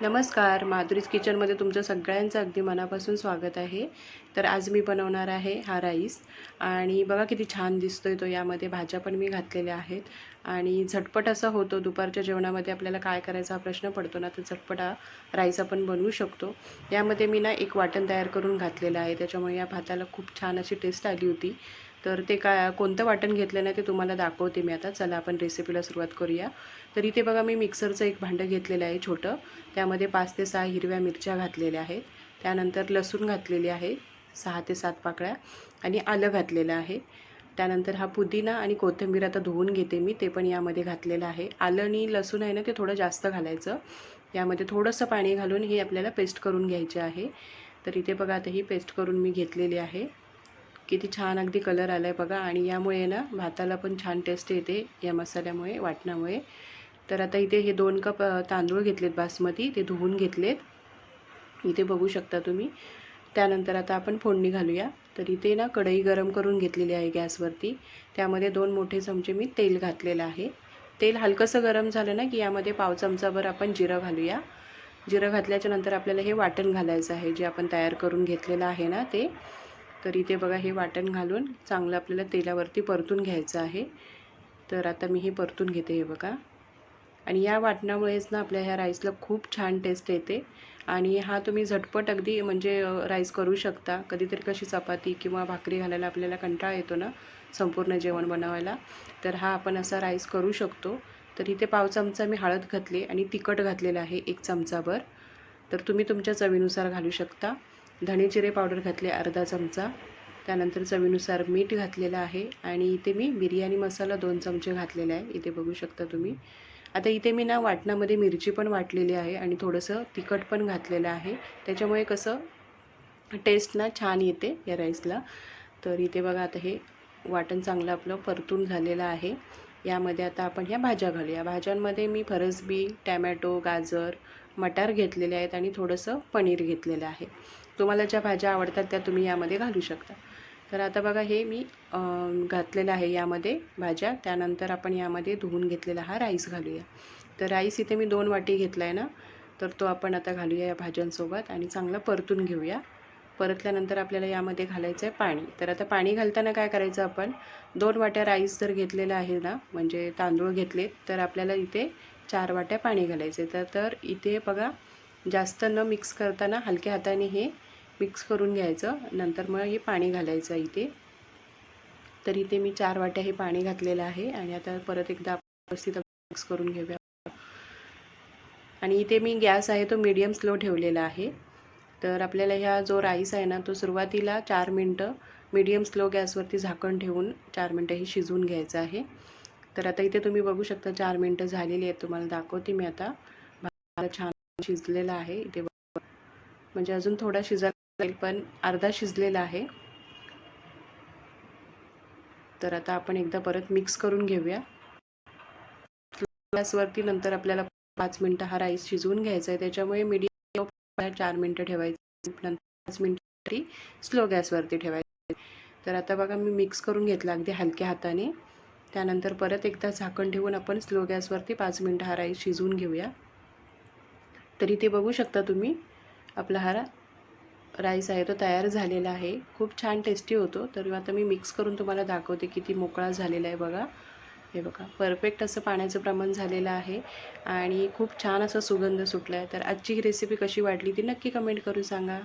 नमस्कार माधुरीज किचनमध्ये तुमचं सगळ्यांचं अगदी मनापासून स्वागत आहे. तर आज मी बनवणार आहे हा राईस आणि बघा किती छान दिसतोय तो. यामध्ये भाज्या पण मी घातलेल्या आहेत आणि झटपट असा होतो दुपारच्या जेवणामध्ये आपल्याला काय करायचा हा प्रश्न पडतो ना तर झटपट हा राईस आपण बनवू शकतो. यामध्ये मी ना एक वाटण तयार करून घातलेलं आहे त्याच्यामुळे या भाताला खूप छान अशी टेस्ट आली होती. तर ते काय कोणतं वाटण घेतलं ना ते तुम्हाला दाखवते मी आता. चला आपण रेसिपीला सुरुवात करूया. तर इथे बघा मी मिक्सरचं एक भांडं घेतलेलं आहे छोटं. त्यामध्ये पाच ते सहा हिरव्या मिरच्या घातलेल्या आहेत. त्यानंतर लसूण घातलेली आहे सहा ते सात पाकळ्या. आणि आलं घातलेलं आहे. त्यानंतर हा पुदिना आणि कोथिंबीर आता धुवून घेते मी ते पण यामध्ये घातलेलं आहे. आलं आणि लसूण आहे ना ते थोडं जास्त घालायचं. यामध्ये थोडंसं पाणी घालून हे आपल्याला पेस्ट करून घ्यायचे आहे. तर इथे बघा आता ही पेस्ट करून मी घेतलेली आहे. किती छान अगदी कलर आला आहे बघा. आणि यामुळे ना भाताला पण छान टेस्ट येते या मसाल्यामुळे वाटणामुळे. तर आता इथे हे दोन कप तांदूळ घेतलेत बासमती ते धुवून घेतलेत. इथे बघू शकता तुम्ही. त्यानंतर आता आपण फोडणी घालूया. तर इथे ना कढई गरम करून घेतलेली आहे गॅसवरती. त्यामध्ये दोन मोठे चमचे मी तेल घातलेलं आहे. तेल हलकंसं गरम झालं ना की यामध्ये पाव चमचाभर आपण जिरं घालूया. जिरं घातल्याच्या नंतर आपल्याला हे वाटण घालायचं आहे जे आपण तयार करून घेतलेलं आहे ना ते. तर इथे बघा हे वाटण घालून चांगलं आपल्याला तेलावरती परतून घ्यायचं आहे. तर आता मी हे परतून घेते हे बघा. आणि या वाटणामुळेच ना आपल्या ह्या राईसला खूप छान टेस्ट येते. आणि हा तुम्ही झटपट अगदी म्हणजे राईस करू शकता. कधीतरी कशी चपाती किंवा भाकरी घालायला आपल्याला कंटाळा येतो ना संपूर्ण जेवण बनवायला. तर हा आपण असा राईस करू शकतो. तर इथे पाव चमचा मी हळद घातली आणि तिखट घातलेलं आहे एक चमचाभर. तर तुम्ही तुमच्या चवीनुसार घालू शकता. धणे जिरे पावडर घातले अर्धा चमचा. त्यानंतर चवीनुसार मीठ घातलेलं आहे आणि इथे मी बिर्याणी मसाला दोन चमचे घातलेला आहे. इथे बघू शकता तुम्ही. आता इथे मी ना वाटणामध्ये मिरची पण वाटलेली आहे आणि थोडंसं तिखट पण घातलेलं आहे. त्याच्यामुळे कसं टेस्ट ना छान येते या राईसला तर इथे बघा आता हे वाटण चांगलं आपलं परतून झालेलं आहे. यामध्ये आता आपण ह्या भाज्या घालूया. भाज्यांमध्ये मी फरसबी टॅमॅटो गाजर मटार घेतलेले आहेत आणि थोडंसं पनीर घेतलेलं आहे. तुम्हाला ज्या भाज्या आवडतात त्या तुम्ही यामध्ये घालू शकता. तर आता बघा हे मी घातलेलं आहे यामध्ये भाज्या. त्यानंतर आपण यामध्ये धुवून घेतलेला हा राईस घालूया. तर राईस इथे मी दोन वाटी घेतला आहे ना तर तो आपण आता घालूया या भाज्यांसोबत आणि चांगला परतून घेऊया. परतल्यानंतर आपल्याला यामध्ये घालायचं आहे पाणी. तर आता पाणी घालताना काय करायचं आपण दोन वाट्या राईस जर घेतलेला आहे ना म्हणजे तांदूळ घेतले तर आपल्याला इथे चार वाट्या पाणी घालायचे तर तर इथे बघा जास्त न मिक्स करताना हलक्या हाताने हे मिक्स करून घ्यायचं. नंतर मग हे पाणी घालायचं इथे. तर इथे मी चार वाट्या हे पाणी घातलेलं आहे आणि आता परत एकदा व्यवस्थित मिक्स करून घेऊया. आणि इथे मी गॅस आहे तो मीडियम स्लो ठेवलेला आहे. तर आपल्याला ह्या जो राईस आहे ना तो सुरुवातीला चार मिनटं मीडियम स्लो गॅसवरती झाकण ठेवून चार मिनटं हे शिजवून घ्यायचं आहे. तर आता इथे तुम्ही बघू शकता चार मिनटं झालेली आहेत तुम्हाला दाखवते मी आता. छान शिजलेला आहे. इथे म्हणजे अजून थोडा शिजायला जाईल पण अर्धा शिजलेला आहे. तर आता आपण एकदा परत मिक्स करून घेऊया. गॅसवरती नंतर आपल्याला पाच मिनटं हा राईस शिजवून घ्यायचा आहे. त्याच्यामुळे मीडियम चार मिनटं ठेवायचं. नंतर पाच मिनटं तरी स्लो गॅसवरती ठेवायचं. तर आता बघा मी मिक्स करून घेतला अगदी हलक्या हाताने. त्यानंतर परत एकदा झाकण ठेवून आपण स्लो गॅसवरती पाच मिनटं हा राईस शिजवून घेऊया. तरी ते बघू शकता तुम्ही आपला हा राईस आहे तो तयार झालेला आहे. खूप छान टेस्टी होतो. तर आता मी मिक्स करून तुम्हाला दाखवते किती मोकळा झालेला आहे बघा. हे बघा परफेक्ट असं पाण्याचं प्रमाण झालेलं आहे आणि खूप छान असा सुगंध सुटला आहे तर आजची ही रेसिपी कशी वाटली ती नक्की कमेंट करून सांगा.